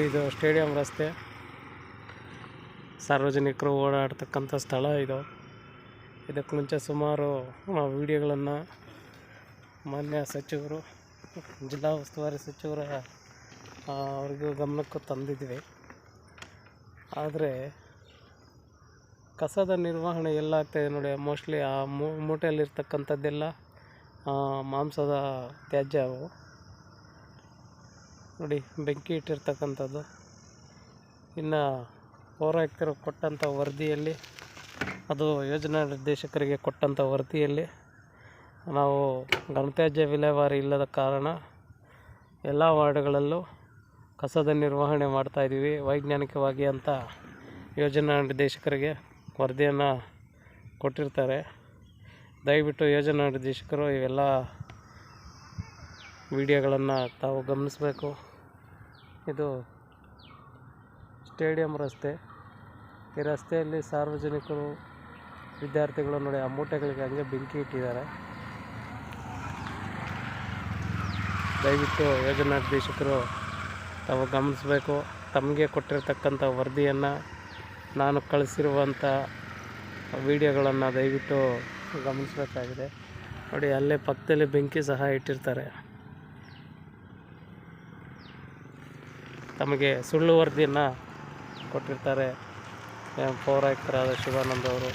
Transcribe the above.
ಇದು ಸ್ಟೇಡಿಯಂ ರಸ್ತೆ. ಸಾರ್ವಜನಿಕರು ಓಡಾಡ್ತಕ್ಕಂಥ ಸ್ಥಳ ಇದು. ಇದಕ್ಕೆ ಮುಂಚೆ ಸುಮಾರು ವಿಡಿಯೋಗಳನ್ನು ಮಾನ್ಯ ಸಚಿವರು, ಜಿಲ್ಲಾ ಉಸ್ತುವಾರಿ ಸಚಿವರ ಅವ್ರಿಗೂ ಗಮನಕ್ಕೂ ತಂದಿದ್ವಿ. ಆದರೆ ಕಸದ ನಿರ್ವಹಣೆ ಎಲ್ಲ ಆಗ್ತಾಯಿದೆ ನೋಡಿ, ಮೋಸ್ಟ್ಲಿ ಆ ಮೂಟೆಯಲ್ಲಿರ್ತಕ್ಕಂಥದ್ದೆಲ್ಲ ಮಾಂಸದ ತ್ಯಾಜ್ಯ ಅವು. ನೋಡಿ, ಬೆಂಕಿ ಇಟ್ಟಿರ್ತಕ್ಕಂಥದ್ದು. ಇನ್ನು ಪೌರಾಯುಕ್ತರು ಕೊಟ್ಟಂಥ ವರದಿಯಲ್ಲಿ, ಅದು ಯೋಜನಾ ನಿರ್ದೇಶಕರಿಗೆ ಕೊಟ್ಟಂಥ ವರದಿಯಲ್ಲಿ ನಾವು ಘನತ್ಯಾಜ್ಯ ವಿಲೇವಾರಿ ಇಲ್ಲದ ಕಾರಣ ಎಲ್ಲ ವಾರ್ಡ್ಗಳಲ್ಲೂ ಕಸದ ನಿರ್ವಹಣೆ ಮಾಡ್ತಾಯಿದ್ದೀವಿ ವೈಜ್ಞಾನಿಕವಾಗಿ ಅಂತ ಯೋಜನಾ ನಿರ್ದೇಶಕರಿಗೆ ವರದಿಯನ್ನು ಕೊಟ್ಟಿರ್ತಾರೆ. ದಯವಿಟ್ಟು ಯೋಜನಾ ನಿರ್ದೇಶಕರು ಇವೆಲ್ಲ ವಿಡಿಯೋಗಳನ್ನು ತಾವು ಗಮನಿಸಬೇಕು. ಇದು ಸ್ಟೇಡಿಯಂ ರಸ್ತೆ. ಈ ರಸ್ತೆಯಲ್ಲಿ ಸಾರ್ವಜನಿಕರು, ವಿದ್ಯಾರ್ಥಿಗಳು ನೋಡಿ ಆ ಮೂಟೆಗಳಿಗೆ ಹಂಗೆ ಬೆಂಕಿ ಇಟ್ಟಿದ್ದಾರೆ. ದಯವಿಟ್ಟು ಯೋಜನಾ ನಿರ್ದೇಶಕರು ತಾವು ಗಮನಿಸಬೇಕು. ತಮಗೆ ಕೊಟ್ಟಿರ್ತಕ್ಕಂಥ ವರದಿಯನ್ನು ನಾನು ಕಳಿಸಿರುವಂಥ ವಿಡಿಯೋಗಳನ್ನು ದಯವಿಟ್ಟು ಗಮನಿಸಬೇಕಾಗಿದೆ. ನೋಡಿ, ಅಲ್ಲೇ ಪಕ್ಕದಲ್ಲಿ ಬೆಂಕಿ ಸಹ ಇಟ್ಟಿರ್ತಾರೆ. ತಮಗೆ ಸುಳ್ಳು ವರದಿಯನ್ನು ಕೊಟ್ಟಿರ್ತಾರೆ. ಪೌರಾಯುಕ್ತರಾದ ಶಿವಾನಂದ ಅವರು